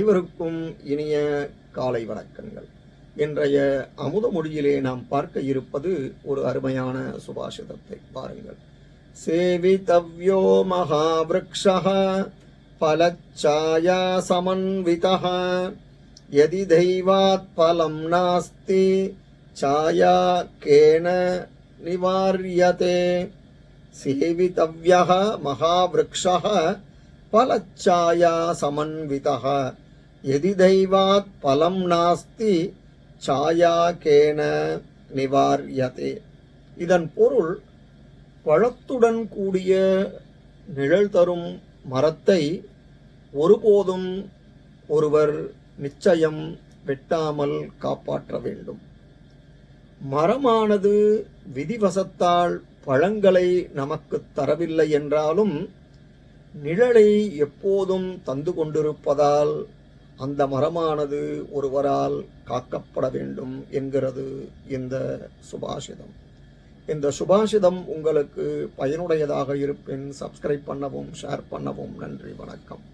அனைவருக்கும் இனிய காலை வணக்கங்கள். இன்றைய அமுத மொழியிலே நாம் பார்க்க இருப்பது ஒரு அருமையான சுபாஷிதத்தை. பாருங்கள். சேவிதவ்யோ மகாவிருக்ஷः பலச்சாயா சமன்விதः எதி தெய்வாத் பலம் நாஸ்தி சாயா கேன நிவாரியதே. சேவிதவ்யா மகாவிருக்ஷः பலச்சாயா சமன்விதः எதி தெய்வாத் பலம் நாஸ்தி சாயாகேன நிவார்யதே. நிவாரியதே இதன் பொருள் பழத்துடன் கூடிய நிழல் தரும் மரத்தை ஒருபோதும் ஒருவர் நிச்சயம் வெட்டாமல் காப்பாற்ற வேண்டும். மரமானது விதிவசத்தால் பழங்களை நமக்கு தரவில்லை என்றாலும் நிழலை எப்போதும் தந்து கொண்டிருப்பதால் அந்த மரமானது ஒருவரால் காக்கப்பட வேண்டும் என்கிறது இந்த சுபாஷிதம். இந்த சுபாஷிதம் உங்களுக்கு பயனுடையதாக இருப்பின் சப்ஸ்கிரைப் பண்ணவும் ஷேர் பண்ணவும் நன்றி வணக்கம்.